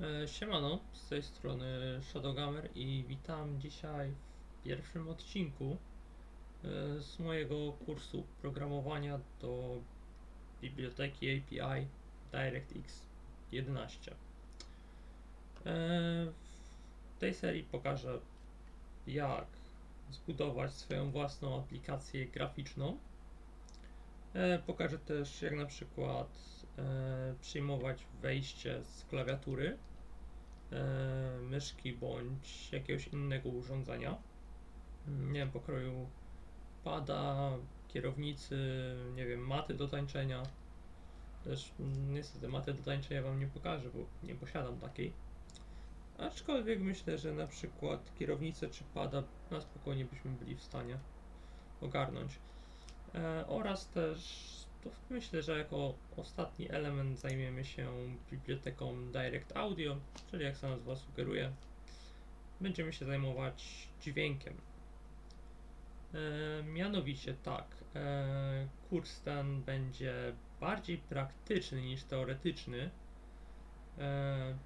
E, Siemano, z tej strony Shadowgamer i witam dzisiaj w pierwszym odcinku e, z mojego kursu programowania do biblioteki API DirectX 11. E, W tej serii pokażę jak zbudować swoją własną aplikację graficzną. Pokażę też jak na przykład przyjmować wejście z klawiatury, e, myszki bądź jakiegoś innego urządzenia. Nie wiem, pokroju pada, kierownicy, nie wiem, maty do tańczenia. Też niestety maty do tańczenia wam nie pokażę, bo nie posiadam takiej. Aczkolwiek myślę, że na przykład kierownicę czy pada na spokojnie byśmy byli w stanie ogarnąć. E, oraz też to myślę, że jako ostatni element zajmiemy się biblioteką Direct Audio, czyli jak sama nazwa sugeruje, będziemy się zajmować dźwiękiem. E, mianowicie tak, e, kurs ten będzie bardziej praktyczny niż teoretyczny. E,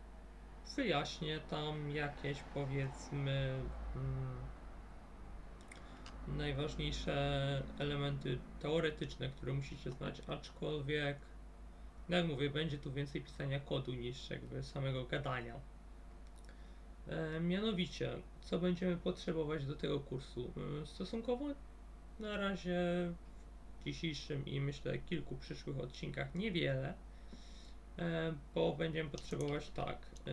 wyjaśnię tam jakieś powiedzmy mm, najważniejsze elementy teoretyczne, które musicie znać, aczkolwiek, no jak mówię, będzie tu więcej pisania kodu niż jakby samego gadania. E, mianowicie, co będziemy potrzebować do tego kursu? E, stosunkowo na razie w dzisiejszym i myślę kilku przyszłych odcinkach niewiele, e, bo będziemy potrzebować tak, e,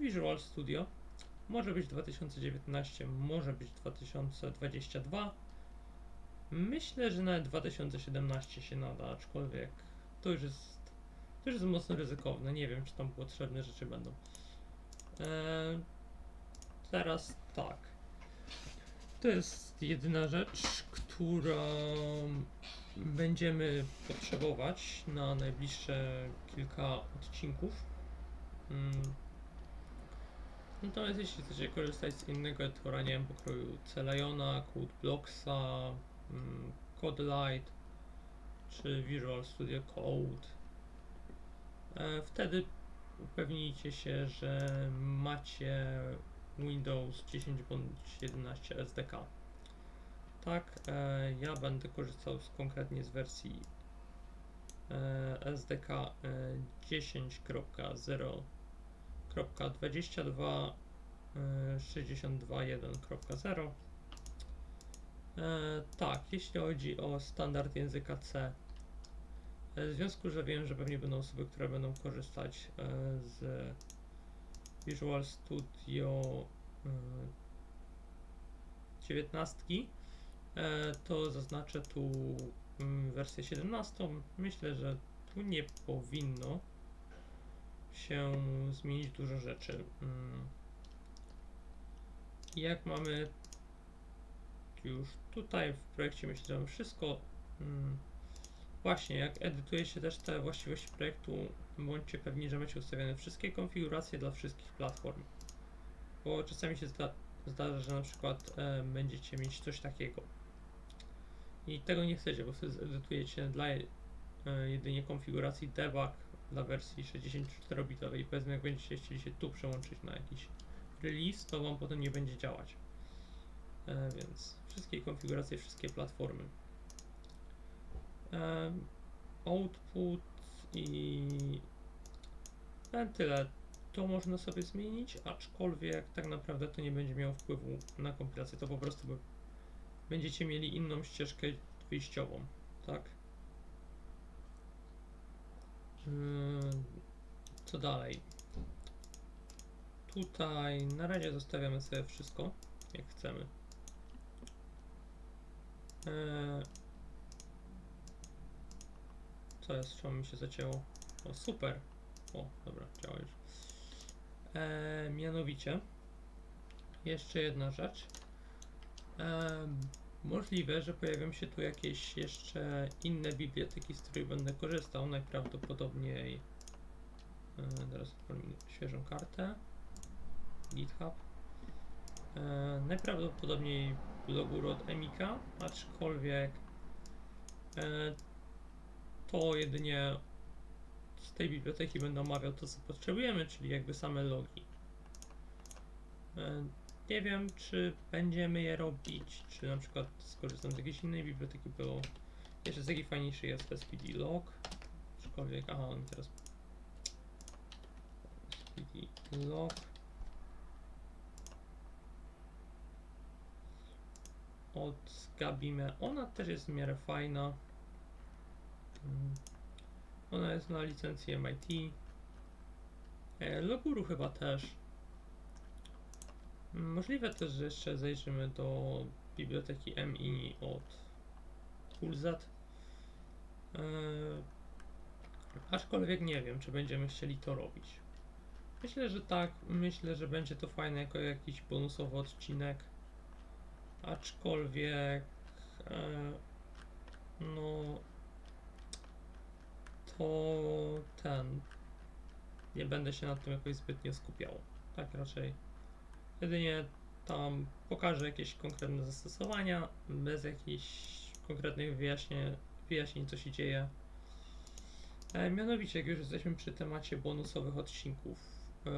Visual Studio, może być 2019, może być 2022. Myślę, że nawet 2017 się nada, aczkolwiek to już jest, to już jest mocno ryzykowne. Nie wiem, czy tam potrzebne rzeczy będą. Eee, teraz tak. To jest jedyna rzecz, którą będziemy potrzebować na najbliższe kilka odcinków. Mm. No Natomiast jeśli chcecie korzystać z innego tora, nie wiem, pokroju Celiona, Code Blocksa, mm, Code Light czy Visual Studio Code, e, wtedy upewnijcie się, że macie Windows 10 bądź 11 SDK. Tak, e, ja będę korzystał z, konkretnie z wersji e, SDK 10.0. 2.22.62.1.0 e, e, Tak, jeśli chodzi o standard języka C, e, w związku, że wiem, że pewnie będą osoby, które będą korzystać z Visual Studio 19, to zaznaczę tu mm, wersję 17. Myślę, że tu nie powinno się zmienić dużo rzeczy. Mm. Jak mamy już tutaj w projekcie myślę, że wszystko. Mm, Właśnie, jak edytuje się też te właściwości projektu, bądźcie pewni, że macie ustawione wszystkie konfiguracje dla wszystkich platform. Bo czasami się zda zdarza, że na przykład e, będziecie mieć coś takiego. I tego nie chcecie, bo wtedy zedytujecie dla e, jedynie konfiguracji debug dla wersji 64-bitowej. Powiedzmy, jak będziecie chcieli się tu przełączyć na jakiś release, to wam potem nie będzie działać. E, więc wszystkie konfiguracje, wszystkie platformy. E, output i e, tyle. To można sobie zmienić, aczkolwiek tak naprawdę to nie będzie miało wpływu na kompilację. To po prostu będziecie mieli inną ścieżkę wyjściową, tak? Ym, Co dalej? Tutaj na razie zostawiamy sobie wszystko, jak chcemy. Eee, co jest? Czemu mi się zacięło? O, super. O, dobra, działa już. Eee, mianowicie, jeszcze jedna rzecz. Eee, możliwe, że pojawią się tu jakieś jeszcze inne biblioteki, z których będę korzystał. Najprawdopodobniej. Teraz otworzymy świeżą kartę. GitHub. Eee, najprawdopodobniej blogur od Emika, aczkolwiek e, to jedynie z tej biblioteki będę omawiał to, co potrzebujemy, czyli jakby same logi. Nie wiem, czy będziemy je robić, czy na przykład skorzystam z jakiejś innej biblioteki, bo jeszcze z taki fajniejszy jest SPD log, aczkolwiek, aha, on teraz SPD log od Gabime. Ona też jest w miarę fajna. Ona jest na licencji MIT. E, Loguru chyba też. Możliwe też, że jeszcze zajrzymy do biblioteki MI od Toolz. E, aczkolwiek nie wiem, czy będziemy chcieli to robić. Myślę, że tak. Myślę, że będzie to fajne jako jakiś bonusowy odcinek. Aczkolwiek e, no to ten nie będę się nad tym jakoś zbytnio skupiał. Tak raczej jedynie tam pokażę jakieś konkretne zastosowania bez jakichś konkretnych wyjaśnień, wyjaśnień co się dzieje. E, mianowicie, jak już jesteśmy przy temacie bonusowych odcinków, e,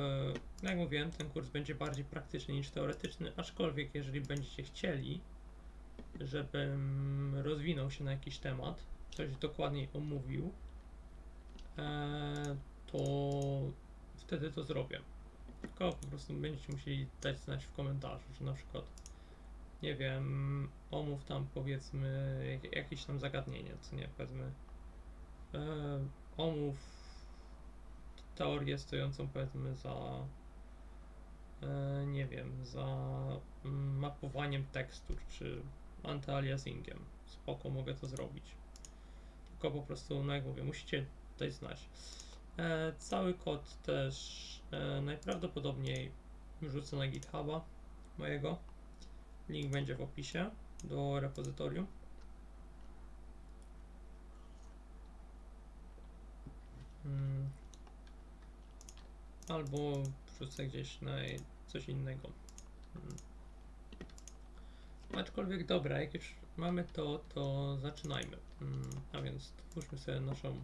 jak mówiłem, ten kurs będzie bardziej praktyczny niż teoretyczny, aczkolwiek jeżeli będziecie chcieli, żebym rozwinął się na jakiś temat, coś dokładniej omówił, e, to wtedy to zrobię. Tylko po prostu będziecie musieli dać znać w komentarzu, że na przykład, nie wiem, omów tam powiedzmy jak, jakieś tam zagadnienie, co nie, powiedzmy, e, omów teorię stojącą powiedzmy za e, nie wiem, za mm, mapowaniem tekstur czy antyaliasingiem. Spoko, mogę to zrobić. Tylko po prostu, no jak mówię, musicie dać znać. E, cały kod też e, najprawdopodobniej wrzucę na GitHuba mojego. Link będzie w opisie do repozytorium. Mm. Albo wrzucę gdzieś na coś innego. Mm. Aczkolwiek dobra, jak już mamy to, to zaczynajmy. Mm, a więc twórzmy sobie naszą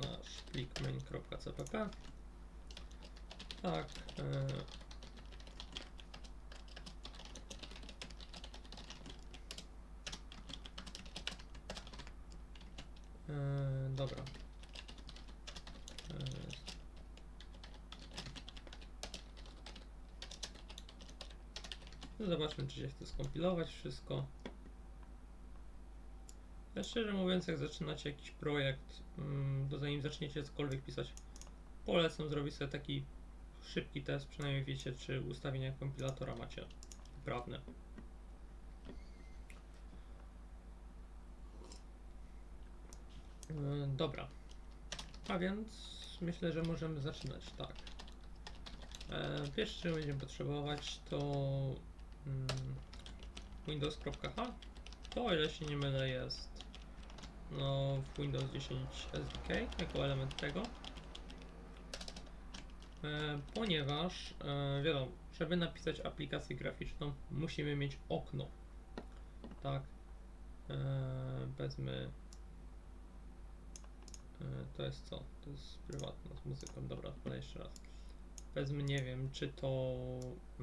nasz plik main.cpp tak eee, eee, dobra. Eee, Zobaczmy, czy się chce skompilować wszystko. Ja szczerze mówiąc, jak zaczynacie jakiś projekt, mm, to zanim zaczniecie cokolwiek pisać, polecam zrobić sobie taki szybki test, przynajmniej wiecie, czy ustawienia kompilatora macie poprawne. Yy, Dobra. A więc myślę, że możemy zaczynać, tak. E, Pierwsze, czego będziemy potrzebować, to mm, Windows.h. To, ile się nie mylę, jest no, w Windows 10 SDK jako element tego. E, ponieważ, e, wiadomo, żeby napisać aplikację graficzną, musimy mieć okno. Tak. E, wezmę. E, to jest co? To jest prywatna z muzyką. Dobra, odpalę jeszcze raz. Wezmę, nie wiem, czy to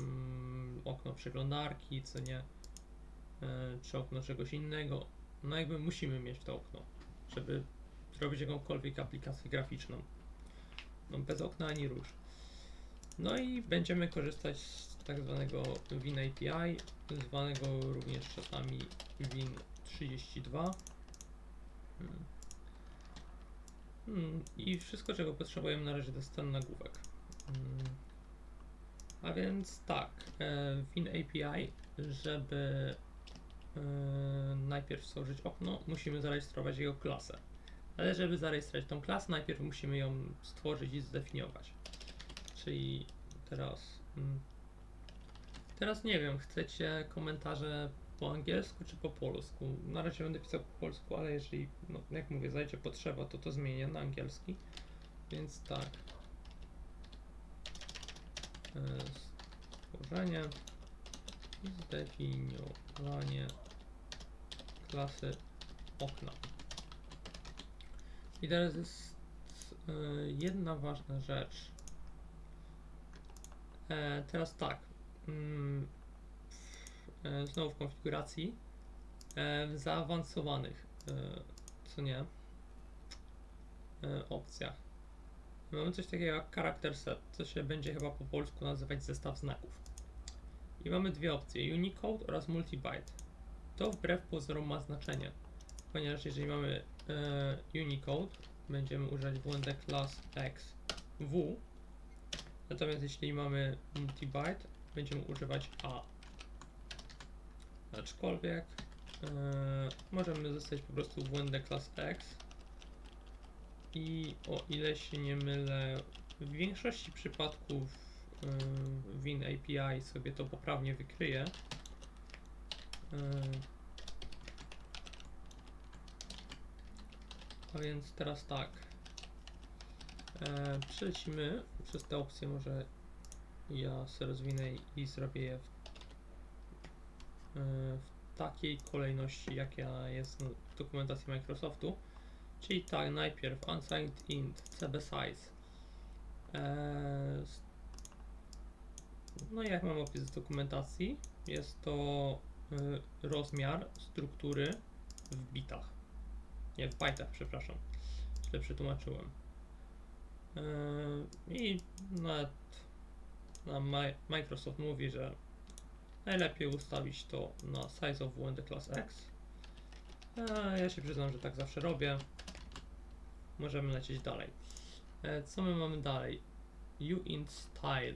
mm, okno przeglądarki, co nie, czy okno czegoś innego. No jakby musimy mieć to okno, żeby zrobić jakąkolwiek aplikację graficzną. No bez okna ani rusz. No i będziemy korzystać z tak zwanego Win API, zwanego również czasami Win32. Hmm. Hmm, I wszystko, czego potrzebujemy na razie to jest ten nagłówek. Mm. A więc tak, e, Win API, żeby najpierw stworzyć okno, musimy zarejestrować jego klasę. Ale żeby zarejestrować tą klasę, najpierw musimy ją stworzyć i zdefiniować. Czyli teraz. mm, Teraz nie wiem, chcecie komentarze po angielsku czy po polsku? Na razie będę pisał po polsku, ale jeżeli, no, jak mówię, zajdzie potrzeba, to to zmienię na angielski. Więc tak. E, Stworzenie zdefiniowanie klasy okna. I teraz jest e, jedna ważna rzecz. E, teraz tak. Mm, e, znowu w konfiguracji. W zaawansowanych, co nie, opcjach. Mamy coś takiego jak character set, co się będzie chyba po polsku nazywać zestaw znaków. I mamy dwie opcje, Unicode oraz Multibyte. To wbrew pozorom ma znaczenie, ponieważ jeżeli mamy e, Unicode, będziemy używać WND class X W, natomiast jeśli mamy Multibyte, będziemy używać A. Aczkolwiek e, możemy zostać po prostu WND class X i o ile się nie mylę, w większości przypadków Win API sobie to poprawnie wykryje. Yy. A więc teraz tak. E, przelecimy przez te opcje, może ja sobie rozwinę i zrobię je w, w takiej kolejności, jaka jest w dokumentacji Microsoftu. Czyli tak, najpierw unsigned int cb size. Eee, no jak mam opis z dokumentacji, jest to y, rozmiar struktury w bitach. Nie, w bajtach, przepraszam. Źle przetłumaczyłem. Eee, I nawet na Mi- Microsoft mówi, że najlepiej ustawić to na size of WND class X. Eee, ja się przyznam, że tak zawsze robię możemy lecieć dalej. E, co my mamy dalej? uint style. E,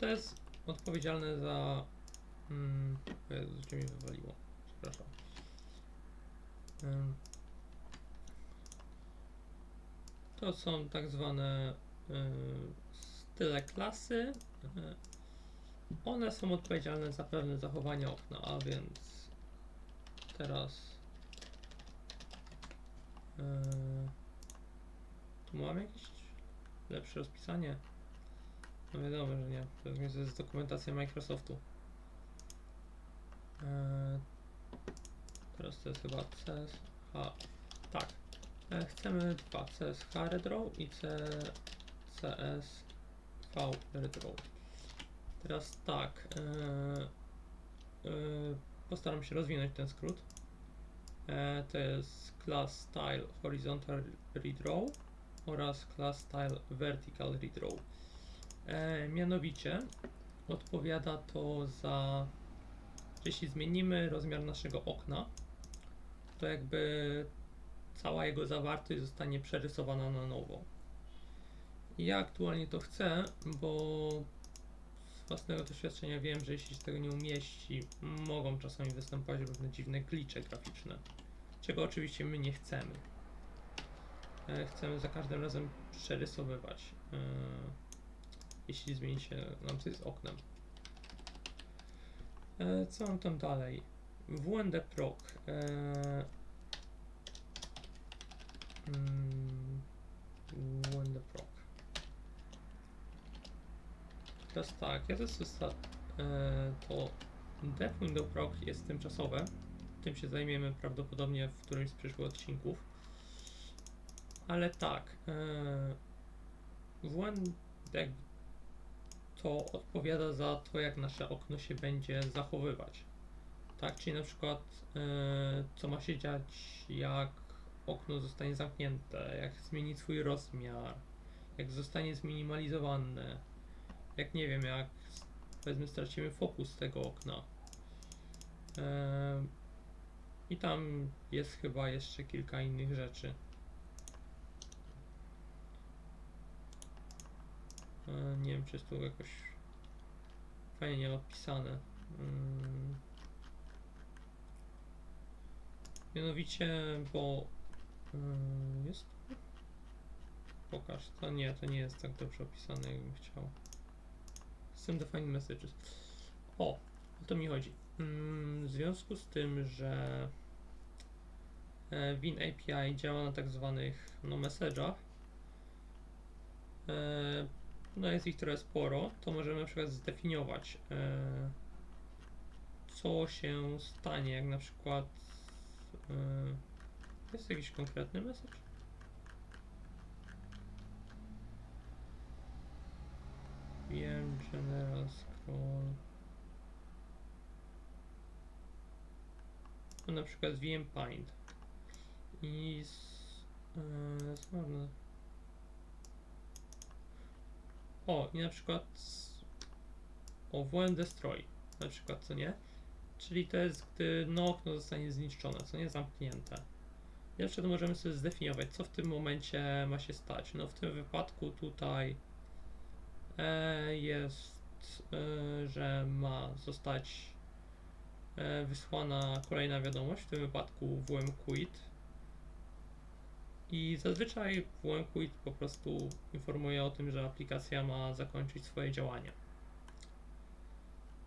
to jest odpowiedzialne za. Mm, o Jezu, gdzie mi wywaliło? Przepraszam. Em, to są tak zwane e, style klasy. E, one są odpowiedzialne za pewne zachowania okna, a więc teraz tu mam jakieś lepsze rozpisanie? No wiadomo, że nie. To jest, dokumentacja Microsoftu. Eee, teraz to jest chyba CSH. Tak. E, chcemy dwa CSH redraw i CSV redraw. Teraz tak. Eee, postaram się rozwinąć ten skrót. E, to jest class style horizontal redraw oraz class style vertical redraw. E, mianowicie odpowiada to za, jeśli zmienimy rozmiar naszego okna, to jakby cała jego zawartość zostanie przerysowana na nowo. Ja aktualnie to chcę, bo z własnego doświadczenia wiem, że jeśli się tego nie umieści, mogą czasami występować różne dziwne glitche graficzne, czego oczywiście my nie chcemy. E, Chcemy za każdym razem przerysowywać, e, jeśli zmieni się nam coś z oknem. E, Co mam tam dalej? WND Proc. E, mm, WND Proc. Teraz tak, ja to zosta- e, to Dev Window Proc jest tymczasowe. Tym się zajmiemy prawdopodobnie w którymś z przyszłych odcinków. Ale tak, e, to odpowiada za to, jak nasze okno się będzie zachowywać. Tak, czyli na przykład e, co ma się dziać, jak okno zostanie zamknięte, jak zmieni swój rozmiar, jak zostanie zminimalizowane, jak nie wiem, jak powiedzmy stracimy fokus tego okna. Em, I tam jest chyba jeszcze kilka innych rzeczy. Nie wiem, czy jest tu jakoś fajnie opisane. Mm. Mianowicie, bo mm, jest. Pokaż, to nie, to nie jest tak dobrze opisane, jakbym chciał. System Defined Messages. O, o to mi chodzi. Mm, w związku z tym, że e, Win API działa na tak zwanych no, message'ach, e, no jest ich trochę sporo, to możemy na przykład zdefiniować, e, co się stanie, jak na przykład yy, jest jakiś konkretny message? VM General Scroll. No na przykład VM Paint. I z, yy, zmarne. O, i na przykład z, o WM Destroy, na przykład, co nie? Czyli to jest, gdy no okno zostanie zniszczone, co nie zamknięte. Jeszcze to możemy sobie zdefiniować, co w tym momencie ma się stać. No w tym wypadku tutaj e, jest, e, że ma zostać e, wysłana kolejna wiadomość, w tym wypadku WM Quit. I zazwyczaj WM Quit po prostu informuje o tym, że aplikacja ma zakończyć swoje działanie.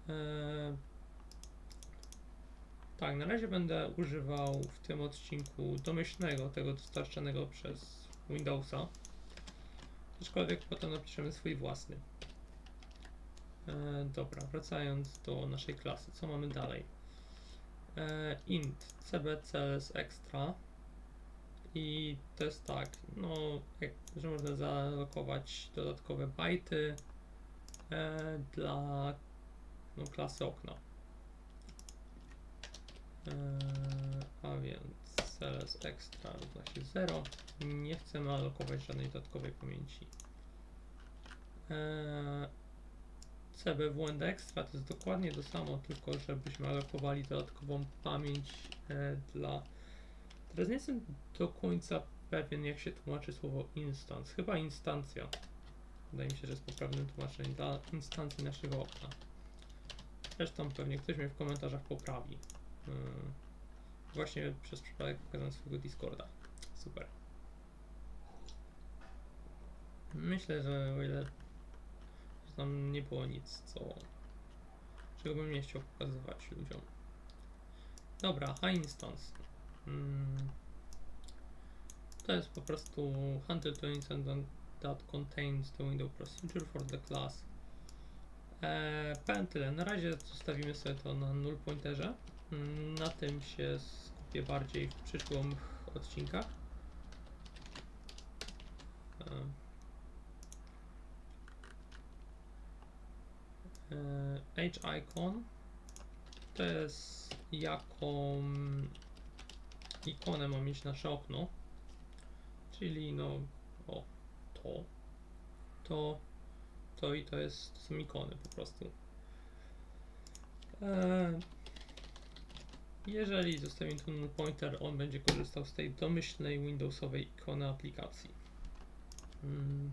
E, tak, na razie będę używał w tym odcinku domyślnego, tego dostarczonego przez Windowsa. Aczkolwiek potem napiszemy swój własny. E, dobra, wracając do naszej klasy, co mamy dalej? E, int cbcls extra i to jest tak, no, że można zaalokować dodatkowe bajty e, dla no, klasy okna. Eee, a więc CLS extra równa się 0. Nie chcemy alokować żadnej dodatkowej pamięci. CBWND extra to jest dokładnie to samo, tylko żebyśmy alokowali dodatkową pamięć e, dla. Teraz nie jestem do końca pewien, jak się tłumaczy słowo instance. Chyba instancja. Wydaje mi się, że jest poprawnym tłumaczeniem dla instancji naszego okna. Zresztą pewnie ktoś mnie w komentarzach poprawi. Hmm. Właśnie przez przypadek pokazałem swojego Discorda. Super. Myślę, że o ile że tam nie było nic, co czego bym nie chciał pokazywać ludziom. Dobra, high instance. Hmm. To jest po prostu handle to incident that contains the window procedure for the class. Eee, powiem tyle. Na razie zostawimy sobie to na null pointerze. Mm, Na tym się skupię bardziej w przyszłych odcinkach. E, H icon to jest jaką ikonę ma mieć nasze okno, czyli no o to, to, to i to jest to są ikony po prostu. E, jeżeli zostawimy tu pointer, on będzie korzystał z tej domyślnej Windowsowej ikony aplikacji. Mm.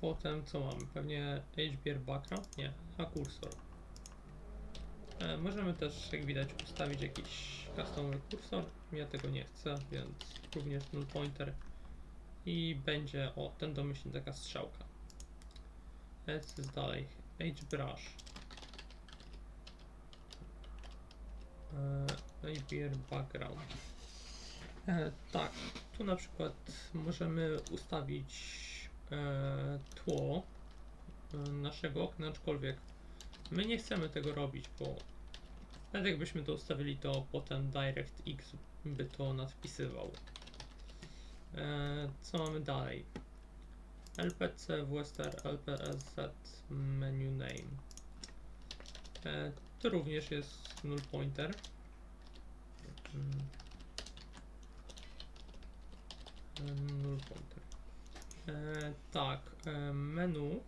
Potem co mamy? Pewnie HBR background? Nie, a kursor. E, możemy też, jak widać, ustawić jakiś customowy kursor. Ja tego nie chcę, więc również null pointer. I będzie, o, ten domyślny taka strzałka. Co jest dalej? HBrush. e, APR background. E, tak, tu na przykład możemy ustawić e, tło e, naszego okna, aczkolwiek my nie chcemy tego robić, bo nawet jakbyśmy to ustawili, to potem DirectX by to nadpisywał. E, co mamy dalej? LPC, WSR, LPSZ, menu name. E, to również jest null pointer. Mm. E, Null pointer. Tak, menu,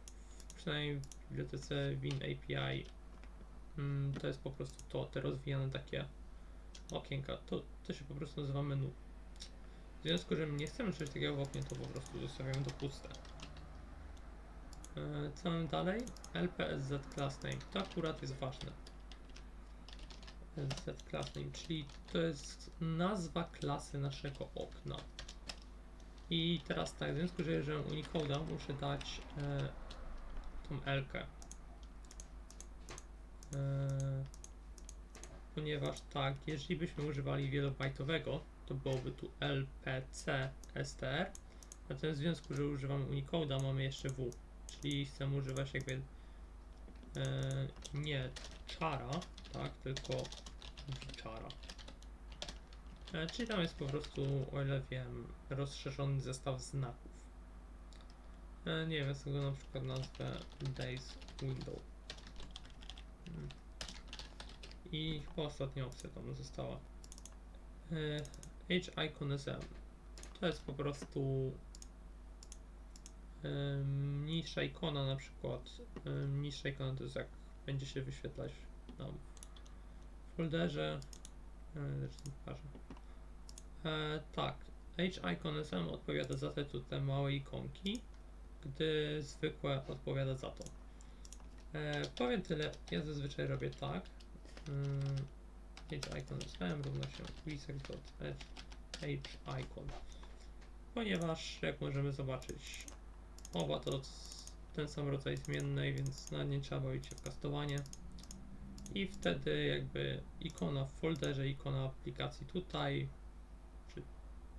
przynajmniej bibliotece Win API, mm, to jest po prostu to, te rozwijane takie okienka. To, to się po prostu nazywa menu. W związku z czym nie chcemy czegoś takiego w oknie, to po prostu zostawiamy to puste. E, co mamy dalej? LPSZ class name. To akurat jest ważne. Z class name, czyli to jest nazwa klasy naszego okna. I teraz tak, w związku z tym, że Unicode'a muszę dać e, tą L-kę. E, ponieważ tak, jeżeli byśmy używali wielobajtowego, to byłoby tu LPC STR, natomiast w związku, że używamy Unicode'a, mamy jeszcze W, czyli chcemy używać jakby e, nie czara, tak, tylko czara. E, czyli tam jest po prostu, o ile wiem, rozszerzony zestaw znaków. E, nie wiem, tego na przykład nazwę Days Window. Mm. I chyba ostatnia opcja tam została. E, H icon SM. To jest po prostu e, mniejsza ikona na przykład. E, mniejsza ikona to jest jak będzie się wyświetlać nam w folderze. Zresztą pokażę. Tak, H icon SM odpowiada za te tutaj małe ikonki, gdy zwykłe odpowiada za to. E, powiem tyle, ja zazwyczaj robię tak. Mm, H icon SM równa się wisek.h H icon. Ponieważ jak możemy zobaczyć, oba to ten sam rodzaj zmiennej, więc na nie trzeba bawić się w kastowanie. I wtedy jakby ikona w folderze, ikona aplikacji tutaj, czy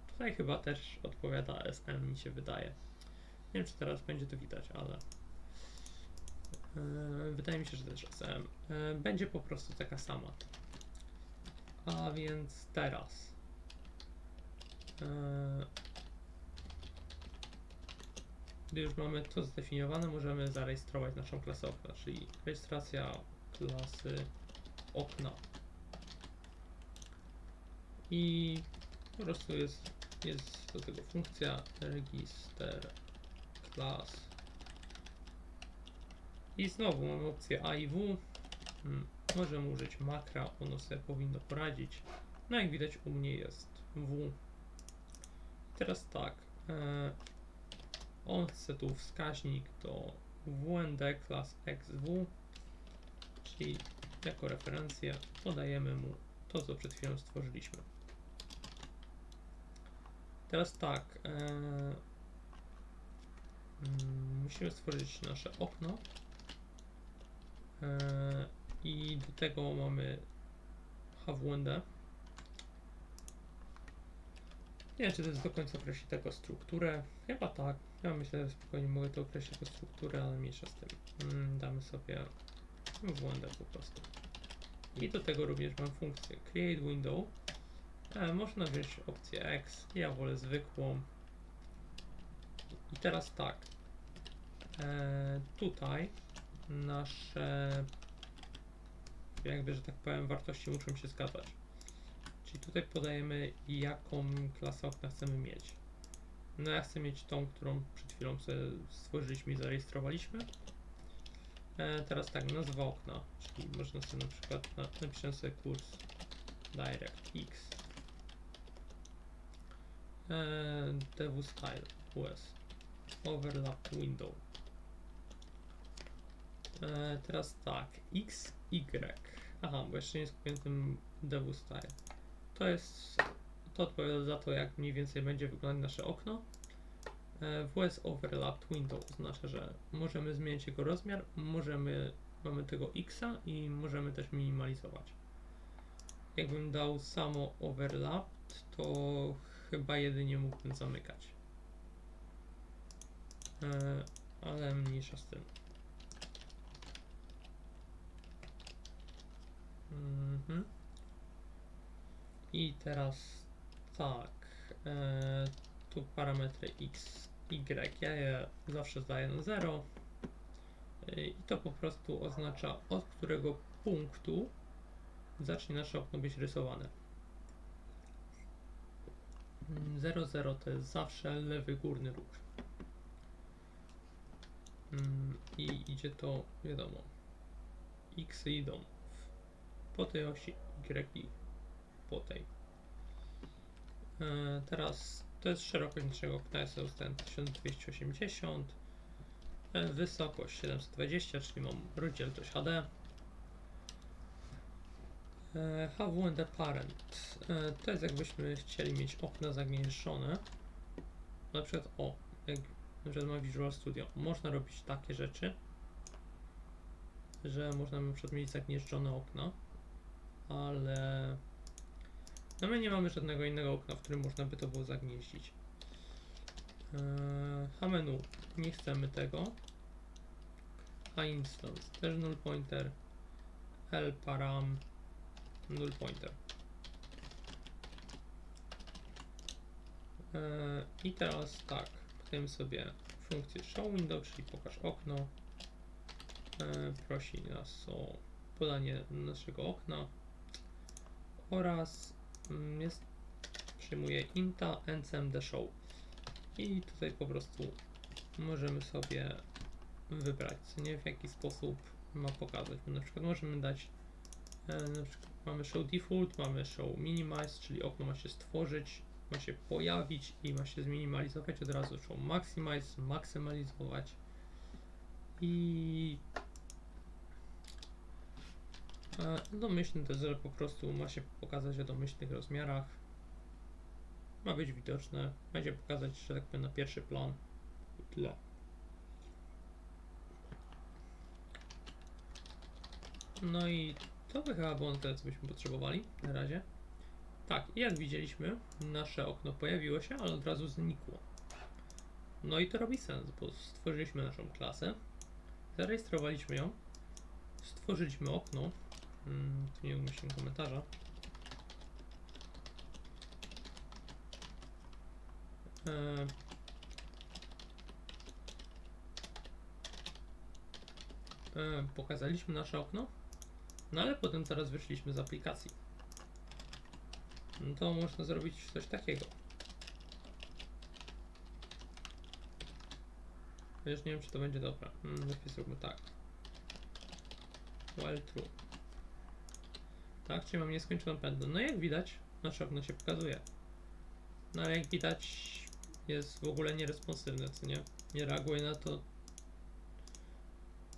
tutaj chyba też odpowiada SM mi się wydaje. Wiem czy teraz będzie to widać, ale e, wydaje mi się, że też SM. E, będzie po prostu taka sama. A więc teraz e, gdy już mamy to zdefiniowane, możemy zarejestrować naszą klasę okna, czyli rejestracja klasy okna. I po prostu jest, jest do tego funkcja register I znowu mamy opcję A i W. Mm, Możemy użyć makra, ono sobie powinno poradzić. No jak widać u mnie jest W. Teraz tak. E, on chce tu wskaźnik do WND class XW, czyli jako referencję podajemy mu to, co przed chwilą stworzyliśmy. Teraz tak, e, musimy stworzyć nasze okno e, i do tego mamy HWND. Nie wiem, czy to jest do końca określi tego strukturę. Chyba tak. Ja myślę, że spokojnie mogę to określić jako strukturę, ale mniejsza z tym. Mm, damy sobie WND po prostu. I do tego również mam funkcję Create Window. E, można wziąć opcję X. Ja wolę zwykłą. I teraz tak. E, tutaj nasze jakby, że tak powiem, wartości muszą się zgadzać. Czyli tutaj podajemy, jaką klasę okna chcemy mieć. No ja chcę mieć tą, którą przed chwilą sobie stworzyliśmy i zarejestrowaliśmy. E, teraz tak, nazwa okna, czyli można sobie na przykład na, sobie kurs DirectX e, dev style US overlap window e, teraz tak X, Y aha, bo jeszcze nie skupiłem tym dev style to jest to odpowiada za to jak mniej więcej będzie wyglądać nasze okno E, WS Overlapped Window oznacza, że możemy zmienić jego rozmiar, możemy, mamy tego X i możemy też minimalizować. Jakbym dał samo Overlapped, to chyba jedynie mógłbym zamykać. E, ale mniejsza z tym. Mhm. I teraz tak. E, tu parametry x, y, ja je zawsze zdaję na 0 i to po prostu oznacza od którego punktu zacznie nasze okno być rysowane. 0,0 to jest zawsze lewy górny róg. Mm, I idzie to, wiadomo, x idą po tej osi, y po tej. E, Teraz to jest szerokość naszego okna jest ten 1280, e, wysokość 720, czyli mam rozdzielczość HD. E, HWND Parent e, to jest jakbyśmy chcieli mieć okna zagnieżdżone. Na przykład o, jak na przykład Visual Studio, można robić takie rzeczy, że można na przykład mieć zagnieżdżone okna, ale no my nie mamy żadnego innego okna, w którym można by to było zagnieździć. Eee, H-menu, nie chcemy tego. a instance też null pointer, l param null pointer. E, I teraz tak, podajemy sobie funkcję show window, czyli pokaż okno. E, prosi nas o podanie naszego okna oraz mm, jest, przyjmuje inta encmd show i tutaj po prostu możemy sobie wybrać, co nie w jaki sposób ma pokazać. Na przykład możemy dać e, na przykład mamy show default, mamy show minimize, czyli okno ma się stworzyć, ma się pojawić i ma się zminimalizować od razu show maximize, maksymalizować i e, domyślny to jest, że po prostu ma się pokazać o domyślnych rozmiarach ma być widoczne, będzie pokazać, że tak powiem, na pierwszy plan i tyle. No i to by chyba było tyle, co byśmy potrzebowali na razie. Tak, jak widzieliśmy, nasze okno pojawiło się, ale od razu znikło. No i to robi sens, bo stworzyliśmy naszą klasę, zarejestrowaliśmy ją, stworzyliśmy okno, mm, tu nie umieściłem komentarza, E, e, pokazaliśmy nasze okno, no ale potem teraz wyszliśmy z aplikacji. No to można zrobić coś takiego. Już nie wiem, czy to będzie dobre. Mm, Lepiej zróbmy tak. While true. Tak, czyli mam nieskończoną pętlę. No jak widać, nasze okno się pokazuje. No ale jak widać, jest w ogóle nieresponsywne, co nie? Nie reaguje na to,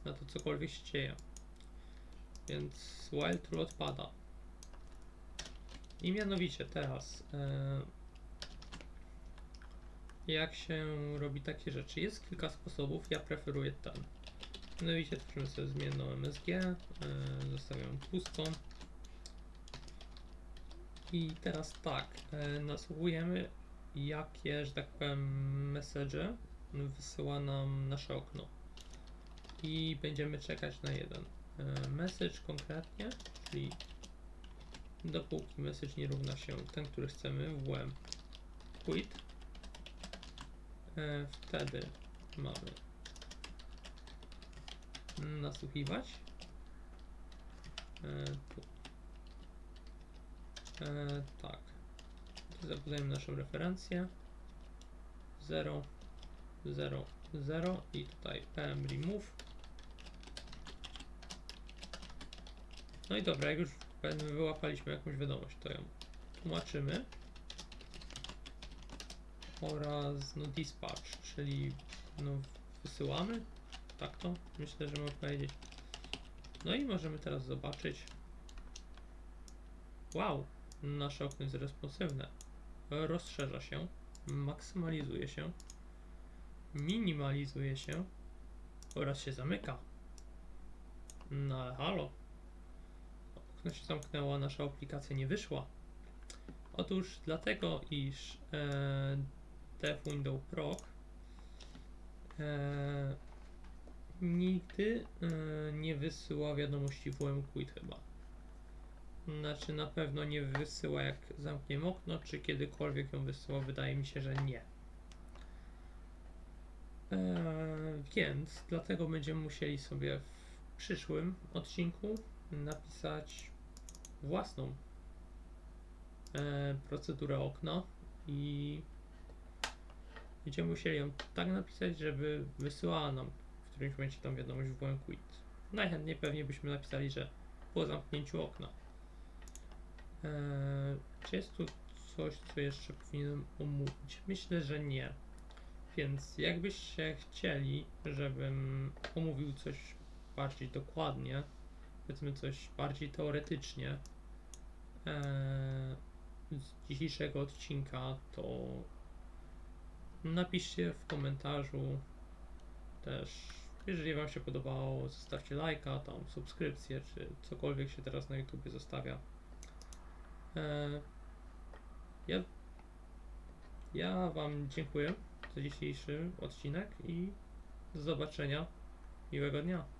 na to cokolwiek się dzieje. Więc while true odpada. I mianowicie teraz, e, jak się robi takie rzeczy? Jest kilka sposobów, ja preferuję ten. Mianowicie tworzymy sobie zmienną MSG, e, zostawiam pustą. I teraz tak, e, nasłuchujemy jakie, że tak powiem, message wysyła nam nasze okno. I będziemy czekać na jeden message konkretnie, czyli dopóki message nie równa się ten, który chcemy, wm quit, e, wtedy mamy nasłuchiwać. E, tu. E, tak. Zapodajemy naszą referencję 0, 0, 0 i tutaj pm remove. No i dobra, jak już wyłapaliśmy jakąś wiadomość, to ją tłumaczymy oraz no dispatch, czyli no wysyłamy, tak to myślę, że mogę powiedzieć. No i możemy teraz zobaczyć. Wow, nasze okno jest responsywne rozszerza się, maksymalizuje się, minimalizuje się oraz się zamyka. No ale halo. Okno się zamknęło, nasza aplikacja nie wyszła. Otóż dlatego, iż e, Dev Window Proc e, nigdy e, nie wysyła wiadomości WM-Quit chyba. Znaczy na pewno nie wysyła jak zamkniemy okno, czy kiedykolwiek ją wysyła, wydaje mi się, że nie. Eee, więc dlatego będziemy musieli sobie w przyszłym odcinku napisać własną e, procedurę okna i będziemy musieli ją tak napisać, żeby wysyłała nam w którymś momencie tą wiadomość w quit. Najchętniej pewnie byśmy napisali, że po zamknięciu okna. Eee, czy jest tu coś, co jeszcze powinienem omówić? Myślę, że nie. Więc jakbyście chcieli, żebym omówił coś bardziej dokładnie, powiedzmy coś bardziej teoretycznie eee, z dzisiejszego odcinka, to napiszcie w komentarzu też, jeżeli Wam się podobało, zostawcie lajka, tam subskrypcję, czy cokolwiek się teraz na YouTube zostawia. E, ja, ja Wam dziękuję za dzisiejszy odcinek i do zobaczenia. Miłego dnia.